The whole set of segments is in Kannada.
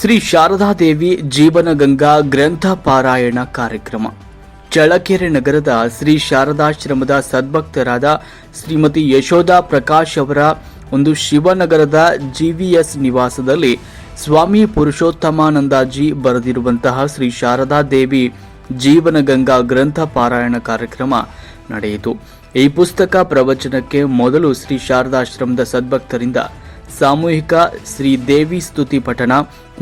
ಶ್ರೀ ಶಾರದಾದೇವಿ ಜೀವನಗಂಗಾ ಗ್ರಂಥ ಪಾರಾಯಣ ಕಾರ್ಯಕ್ರಮ. ಚಳಕೆರೆ ನಗರದ ಶ್ರೀ ಶಾರದಾಶ್ರಮದ ಸದ್ಭಕ್ತರಾದ ಶ್ರೀಮತಿ ಯಶೋಧ ಪ್ರಕಾಶ್ ಅವರ ಒಂದು ಶಿವನಗರದ ಜಿವಿಎಸ್ ನಿವಾಸದಲ್ಲಿ ಸ್ವಾಮಿ ಪುರುಷೋತ್ತಮಾನಂದಾಜಿ ಬರೆದಿರುವಂತಹ ಶ್ರೀ ಶಾರದಾದೇವಿ ಜೀವನಗಂಗಾ ಗ್ರಂಥ ಪಾರಾಯಣ ಕಾರ್ಯಕ್ರಮ ನಡೆಯಿತು. ಈ ಪುಸ್ತಕ ಪ್ರವಚನಕ್ಕೆ ಮೊದಲು ಶ್ರೀ ಶಾರದಾಶ್ರಮದ ಸದ್ಭಕ್ತರಿಂದ ಸಾಮೂಹಿಕ ಶ್ರೀ ದೇವಿ ಸ್ತುತಿ ಪಠಣ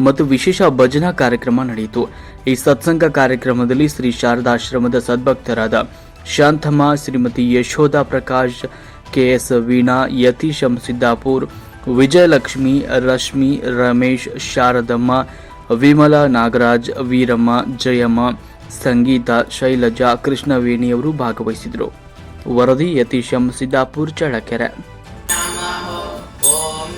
ಮತ್ತು ವಿಶೇಷ ಭಜನಾ ಕಾರ್ಯಕ್ರಮ ನಡೆಯಿತು. ಈ ಸತ್ಸಂಗ ಕಾರ್ಯಕ್ರಮದಲ್ಲಿ ಶ್ರೀ ಶಾರದಾಶ್ರಮದ ಸದ್ಭಕ್ತರಾದ ಶಾಂತಮ್ಮ, ಶ್ರೀಮತಿ ಯಶೋಧ ಪ್ರಕಾಶ್, ಕೆಎಸ್ ವೀಣಾ, ಯತೀಶಂ ಸಿದ್ದಾಪುರ್, ವಿಜಯಲಕ್ಷ್ಮಿ, ರಶ್ಮಿ, ರಮೇಶ್, ಶಾರದಮ್ಮ, ವಿಮಲಾ ನಾಗರಾಜ್, ವೀರಮ್ಮ, ಜಯಮ್ಮ, ಸಂಗೀತ, ಶೈಲಜಾ, ಕೃಷ್ಣವೇಣಿಯವರು ಭಾಗವಹಿಸಿದರು. ವರದಿ ಯತೀಶಂ ಸಿದ್ದಾಪುರ್ ಚಳ್ಳಕೆರೆ.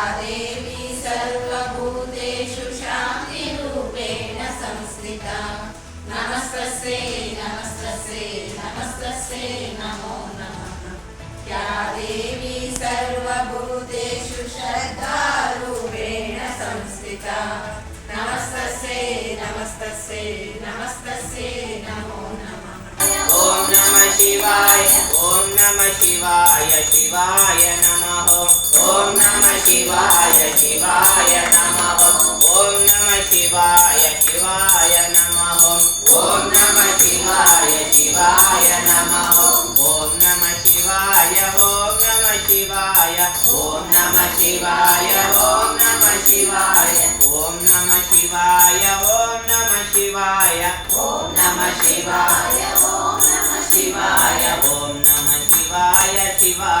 देवी सर्वभूतेषु शान्तिरूपेण संस्थिता नमस्तस्यै नमस्तस्यै नमस्तस्यै नमो नमः या देवी सर्वभूतेषु श्रद्धारूपेण संस्थिता नमस्तस्यै नमस्तस्यै नमस्तस्यै नमो नमः ॐ नमः शिवाय ॐ नमः शिवाय शिवाय नमः ஓம் நம சிவாய சிவாய நமஹம் ஓம் நம சிவாய சிவாய நமஹம் ஓம் நம சிவாய சிவாய நமஹம் ஓம் நம சிவாய ஓம் நம சிவாய ஓம் நம சிவாய ஓம் நம சிவாய ஓம் நம சிவாய ஓம் நம சிவாய ஓம் நம शिवाय ओम नमः शिवाय ओम नमः शिवाय शिवाय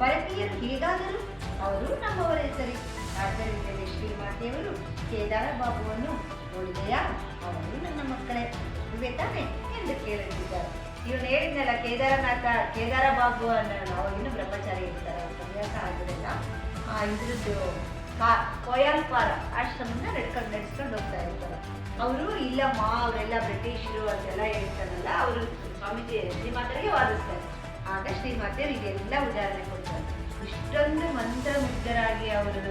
ಪರಕೀಯರು ಹೇಗಾದರೂ ಅವರು ನಮ್ಮವರೇ ಸರಿ ಆದ್ದರಿಂದಲೇ ಶ್ರೀಮಾತೆಯವರು ಕೇದಾರ ಬಾಬುವನ್ನು ನೋಡಿದೆಯಾ? ಅವರು ನನ್ನ ಮಕ್ಕಳೇ. ಇವೆ ತಾನೆ ಎಂದು ಕೇಳುತ್ತಿದ್ದಾರೆ. ಇವನು ಹೇಳಿದ್ನಲ್ಲ, ಕೇದಾರನಾಥ, ಕೇದಾರ ಬಾಬು ಅನ್ನೋ ನಾವು ಇನ್ನು ಬ್ರಹ್ಮಚಾರಿ ಇರ್ತಾರೆ ಸನ್ಯಾಸ ಆಗಿರಲ್ಲ. ಆ ಇದ್ರದ್ದು ಕಾ, ಕೊಯಾಲ್ಪಾರ ಆಶ್ರಮನ ನಡ್ಕೊಂಡು ನಡೆಸ್ಕೊಂಡು ಹೋಗ್ತಾ ಇರ್ತಾರೆ. ಅವರು ಇಲ್ಲಮ್ಮ ಅವರೆಲ್ಲ ಬ್ರಿಟಿಷರು ಅಂತೆಲ್ಲ ಹೇಳ್ತಾರಲ್ಲ, ಅವರು ಸ್ವಾಮೀಜಿ ಶ್ರೀಮಾತರಿಗೆ ವಾದಿಸ್ತಾರೆ. ಆಗ ಶ್ರೀಮಾತೆಯರು ಇದೆಲ್ಲ ಉದಾಹರಣೆ ಕೊಡ್ತಾರೆ ಇಷ್ಟೊಂದು ಮಂತ್ರ ಮುಗ್ಧರಾಗಿ ಅವರು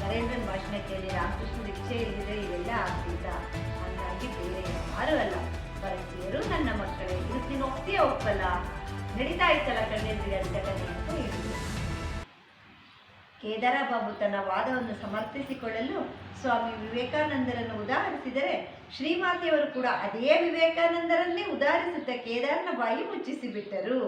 ನರೇಂದ್ರನ್ ಭಾಷಣ ಕೇಳಿ ರಾಮಕೃಷ್ಣ ದೀಕ್ಷೆ ಇಲ್ಲದೆ ಇವೆಲ್ಲ ಆಗ್ತಿದ್ದ ಹಂಗಾಗಿ ಬೇರೆ ಯಾರು ಅಲ್ಲ. ಭಾರತೀಯರು ನನ್ನ ಮಕ್ಕಳೇ ನೀನು ಒಪ್ಪಿಯೇ ಒಪ್ಪಲ್ಲ. ನಡೀತಾ ಇತ್ತಲ್ಲ ಕಣ್ಣೆದುರಿಗೆ ಅಂತ ಕಣೆ ಅಂತ ಹೇಳಿದ್ರು ಕೇದಾರ ಬಾಬು ತನ್ನ ವಾದವನ್ನು ಸಮರ್ಥಿಸಿಕೊಳ್ಳಲು ಸ್ವಾಮಿ ವಿವೇಕಾನಂದರನ್ನು ಉದಾಹರಿಸಿದರೆ, ಶ್ರೀಮಾತೆಯವರು ಕೂಡ ಅದೇ ವಿವೇಕಾನಂದರನ್ನೇ ಉದಾಹರಿಸುತ್ತ ಕೇದಾರನ ಬಾಯಿ ಮುಚ್ಚಿಸಿಬಿಟ್ಟರು.